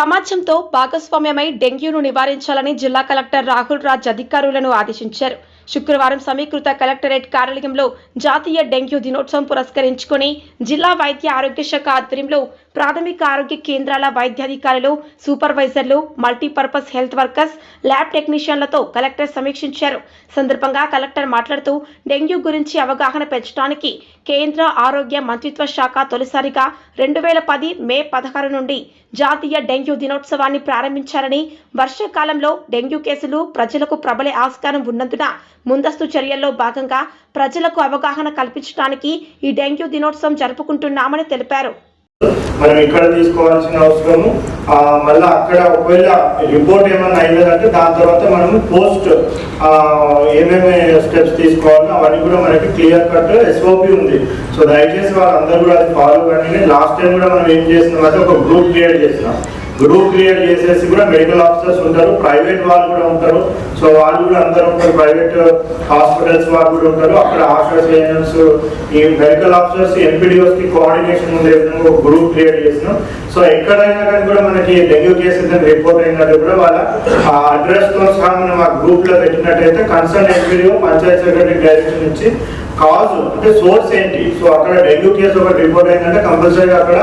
సమాజంతో భాగస్వామ్యమై డెంగ్యూను నివారించాలని జిల్లా కలెక్టర్ రాహుల్ రాజ్ అధికారులను ఆదేశించారు. శుక్రవారం సమీకృత కలెక్టరేట్ కార్యాలయంలో జాతీయ డెంగ్యూ దినోత్సవం పురస్కరించుకొని జిల్లా వైద్య ఆరోగ్య శాఖ ఆధ్వర్యంలో ప్రాథమిక ఆరోగ్య కేంద్రాల వైద్యాధికారులు సూపర్వైజర్లు మల్టీపర్పస్ హెల్త్ వర్కర్స్ ల్యాబ్ టెక్నీషియన్లతో కలెక్టర్ సమీక్షించారు. సందర్భంగా కలెక్టర్ మాట్లాడుతూ డెంగ్యూ గురించి అవగాహన పెంచడానికి కేంద్ర ఆరోగ్య మంత్రిత్వ శాఖ తొలిసారిగా రెండు వేల పది మే పదహారు నుండి జాతీయ డెంగ్యూ దినోత్సవాన్ని ప్రారంభించారని వర్షాకాలంలో డెంగ్యూ కేసులు ప్రజలకు ప్రబలే ఆస్కారం ఉన్నందున ముందస్తు చర్యల్లో భాగంగా ప్రజలకు అవగాహన కల్పించడానికి ఈ డెంగ్యూ దినోత్సవం జరుపుకుంటున్నామని తెలిపారు. మనం ఇక్కడ తీసుకోవాల్సిన అవసరము. మళ్ళీ అక్కడ ఒకవేళ రిపోర్ట్ ఏమైనా అయిందంటే దాని తర్వాత మనం పోస్ట్ ఏమేమి స్టెప్స్ తీసుకోవాలో అవన్నీ కూడా మనకి క్లియర్ కట్ ఎస్ఓపి ఉంది. సో దయచేసి వాళ్ళందరూ కూడా అది ఫాలో కానీ లాస్ట్ టైం కూడా మనం ఏం చేసినాం అంటే ఒక గ్రూప్ క్రియేట్ చేసినాం. గ్రూప్ క్రియేట్ చేసేసి కూడా మెడికల్ ఆఫీసర్స్ ఉంటారు ప్రైవేట్ వాళ్ళు కూడా ఉంటారు. సో వాళ్ళు కూడా అందరూ ఉంటారు ప్రైవేట్ హాస్పిటల్స్ వాళ్ళు కూడా ఉంటారు. అక్కడ ఆఫీసర్స్ ఏజెంట్స్ ఈ మెడికల్ ఆఫీసర్స్ ఎంపీడీఓస్కి కోఆర్డినేషన్ ఉండే విధంగా ఒక గ్రూప్ క్రియేట్ చేసినాం. సో ఎక్కడైనా కానీ కూడా మనకి డెంగ్యూ కేసెస్ రిపోర్ట్ అయినట్టు కూడా వాళ్ళ ఆ అడ్రస్తో సహా మనం ఆ గ్రూప్లో పెట్టినట్టయితే concern MPDO panchayat secretary direction ఇచ్చి కాజ్ అంటే సోర్స్ ఏంటి? సో అక్కడ డెంగ్యూ కేసు ఒకటి రిపోర్ట్ అయిందంటే కంపల్సరీగా అక్కడ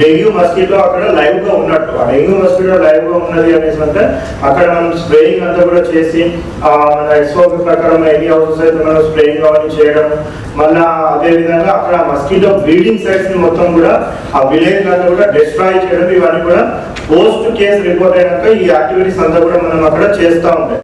డెంగ్యూ మస్కిటో అక్కడ లైవ్గా ఉన్నట్టు. ఆ హాస్పిటల్ లైవ్గా ఉన్నది అనేసి అంటే అక్కడ మనం స్ప్రేయింగ్ అంతా కూడా చేసి ఆ, మన ఎస్ఓపి ప్రకారం ఎన్ని హౌసెస్ అయితే మనం స్ప్రేయింగ్ అవన్నీ చేయడం మళ్ళా అదే విధంగా అక్కడ మస్కిటో బ్రీడింగ్ సైట్స్ని మొత్తం కూడా ఆ విలేజ్ అంతా కూడా డిస్ట్రాయ్ చేయడం ఇవన్నీ కూడా పోస్ట్ కేసు రిపోర్ట్ అయినాక ఈ యాక్టివిటీస్ అంతా కూడా మనం అక్కడ చేస్తూ ఉంటాయి